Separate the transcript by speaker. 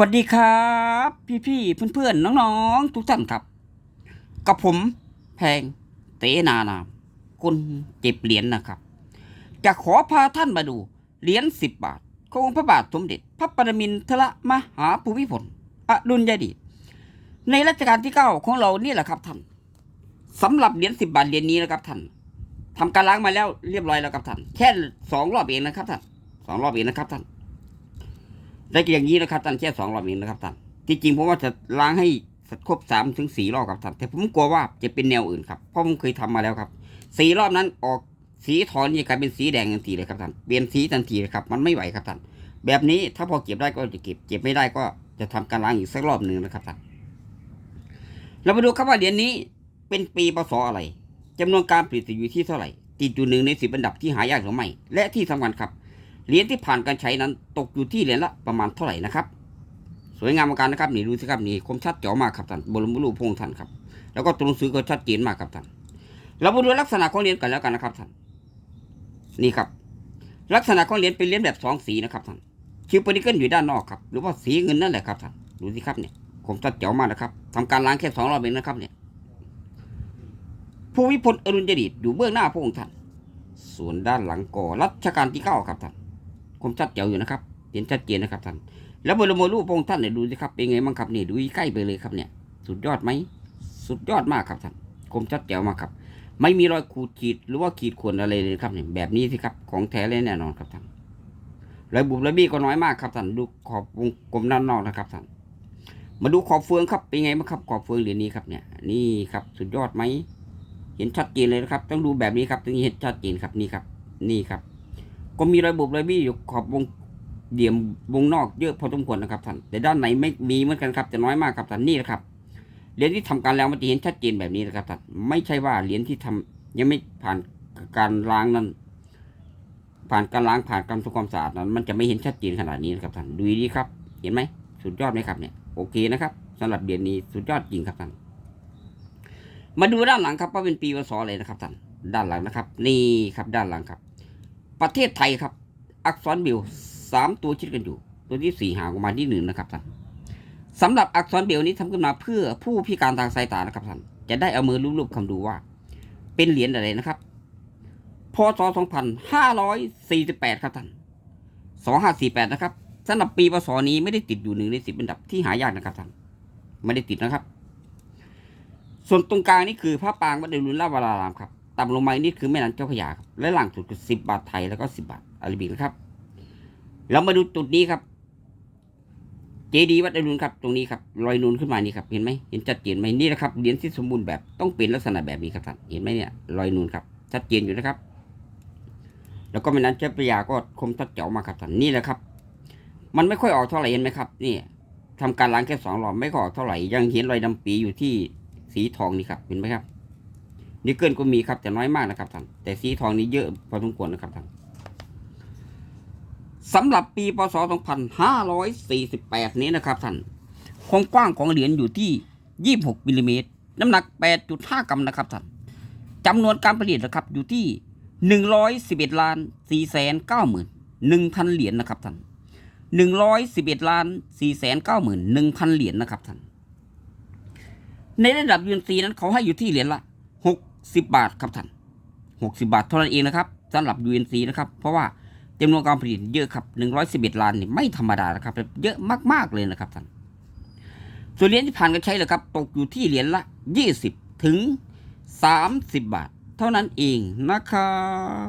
Speaker 1: สวัสดีครับ พี่ๆเพื่อนๆน้องๆทุกท่านครับ กับผมแพงเตนานามคนเจ็บเหรียญนะครับ จะขอพาท่านมาดูเหรียญสิบบาทของพระบาทสมเด็จ พระปรมินทรมหาภูมิพลอดุลยเดชในรัชกาลที่เก้าของเรานี่แหละครับท่านสำหรับเหรียญสิบบาทเหรียญนี้นะครับท่านทำการล้างมาแล้วเรียบร้อยแล้วครับท่านแค่สองรอบเองนะครับท่านสองรอบเองนะครับท่าน ได้อย่างนี้นะครับท่านแค่สองรอบเองนะครับท่านที่จริงผมว่าจะล้างให้ครบสามถึงสี่รอบครับท่านแต่ผมกลัวว่าจะเป็นแนวอื่นครับเพราะผมเคยทำมาแล้วครับสี่รอบนั้นออกสีถอนนี่กลายเป็นสีแดงทันทีเลยครับท่านเปลี่ยนสีทันทีเลยครับมันไม่ไหวครับท่านแบบนี้ถ้าพอเก็บได้ก็จะเก็บเก็บไม่ได้ก็จะทำการล้างอีกสักรอบหนึ่งนะครับท่านเรามาดูครับว่าเหรียญนี้เป็นปีพศอะไรจำนวนการผลิตอยู่ที่เท่าไหร่ติดอยู่หนึ่งในสิบอันดับที่หายากหรือไม่และที่สำคัญครับ เหรียญที่ผ่านการใช้นั้นตกอยู่ที่เหรียญละประมาณเท่าไหร่นะครับ สวยงามมือนกันนะครับนี่ดูสิครับนี่คมชัดเจ๋อมากครับท่านบรมรูปพองค์ท่านครับแล้วก็ตัวหนังสือก็ชัดเจนมากครับท่านเรามาดูลักษณะของเหรียญกันแล้วกันนะครับท่านนี่ครับ ลักษณะของเหรียญเป็นเหรียญแบบสองสีนะครับท่านคิวปนิเกิลอยู่ด้านนอกครับหรือว่าสีเงินนั่นแหละครับท่านดูสิครับเนี่ยคมชัดเจ๋อมากนะครับทำการล้างแค่สองรอบเองนะครับเนี่ยผู้วิพลอรุณยเดชอยู่เบื้องหน้าพระองค์ท่าน ส่วนด้านหลังก่อรัชกาลที่เก้าครับท่าน คมชัดเจ๋วอยู่นะครับ เห็นชัดเจนนะครับท่าน แล้วบรมรูปองค์ท่านเนี่ยดูสิครับ เป็นไงบ้างครับนี่ดูใกล้ไปเลยครับเนี่ย สุดยอดไหม สุดยอดมากครับท่าน คมชัดเจ๋วมากครับ ไม่มีรอยขูดขีดหรือว่าขีดข่วนอะไรเลยครับเนี่ยแบบนี้สิครับ ของแท้เลยแน่นอนครับท่านรอยบุบรอยบี้ก็น้อยมากครับท่าน ดูขอบวงกลมด้านนอกนะครับท่าน มาดูขอบเฟืองครับ เป็นไงบ้างครับ ขอบเฟืองเหรียญนี้ครับเนี่ย นี่ครับ สุดยอดไหม เห็นชัดเจนเลยนะครับ ต้องดูแบบนี้ครับ ถึงเห็นชัดเจนครับ นี่ครับ นี่ครับ ก็มีรอยบุบรอยบี้อยู่ขอบวงเดี่ยมวงนอกเยอะพอสมควรนะครับท่านแต่ด้านในไม่มีเหมือนกันครับแต่น้อยมากครับท่านนี่นะครับเหรียญที่ทำการแล้วมันจะเห็นชัดเจนแบบนี้นะครับท่านไม่ใช่ว่าเหรียญที่ทำยังไม่ผ่านการล้างนั้น ผ่านการล้างผ่านการทำความสะอาดนั้น มันจะไม่เห็นชัดเจนขนาดนี้นะครับท่านดูดีครับ เห็นไหมสุดยอดไหมครับเนี่ยโอเคนะครับสำหรับเหรียญนี้สุดยอดจริงครับท่านมาดูด้านหลังครับว่าเป็นปีวศอะไรนะครับท่านด้านหลังนะครับ นี่ครับด้านหลังครับ ประเทศไทยครับ อักษรเบลสามตัวชิดกันอยู่ ตัวที่สี่ห่างออกมาที่หนึ่งนะครับท่านสำหรับอักษรเบลนี้ทำขึ้นมาเพื่อผู้พิการทางสายตานะครับท่านจะได้เอามือลูบๆคำดูว่า เป็นเหรียญอะไรนะครับพศ2548 ครับท่าน2548 นะครับสำหรับปีพศนี้ไม่ได้ติดอยู่หนึ่งในสิบอันดับที่หายากนะครับท่านไม่ได้ติดนะครับ ส่วนตรงกลางนี่คือพระปางวัดเดรุนลาวารารามครับ ต่ำลงมาอีกนี่คือแม่น้ำเจ้าพระยาครับและหลังสุดคือสิบบาทไทยแล้วก็สิบบาทอาราบิกนะครับ เรามาดูจุดนี้ครับ เจดีย์วัดอรุณครับ ตรงนี้ครับรอยนูนขึ้นมานี่ครับเห็นไหมเห็นชัดเจนไหมนี่นะครับเหรียญที่สมบูรณ์แบบต้องเป็นลักษณะแบบนี้ครับท่านเห็นไหมเนี่ยรอยนูนครับชัดเจนอยู่นะครับ แล้วก็แม่น้ำเจ้าพระยาก็คมชัดเจ๋วมากครับท่านนี่แหละครับ มันไม่ค่อยออกเท่าไหร่เห็นไหมครับนี่ทำการล้างแค่สองรอบไม่ค่อยออกเท่าไหร่ยังเห็นรอยดำปีอยู่ที่สีทองนี่ครับเห็นไหมครับ นิกเกิลก็มีครับแต่น้อยมากนะครับท่านแต่สีทองนี้เยอะพอสมควรนะครับท่านสำหรับปีพศ 2548 นี้นะครับท่านความกว้างของเหรียญอยู่ที่ 26มิลลิเมตรน้ำหนัก 8.5 กรัมนะครับท่านจำนวนการผลิตนะครับอยู่ที่ 111ล้าน4แสน9หมื่น1,000 เหรียญนะครับท่าน111ล้าน4แสน9หมื่น1,000 เหรียญนะครับท่านในระดับยูนซีนั้นเขาให้อยู่ที่เหรียญละ สิบาทครับท่านหกสิบาทเท่านั้นเองนะครับสำหรับ UNC นะครับเพราะว่าจำนวนการผลิตเยอะครับหนึ่งร้อยสิบเอ็ดล้านนี่ไม่ธรรมดานะครับเยอะมากๆเลยนะครับท่านส่วนเหรียญที่ผ่านการใช้เลยครับตกอยู่ที่เหรียญละยี่สิบถึงสามสิบบาท เท่านั้นเองนะครับ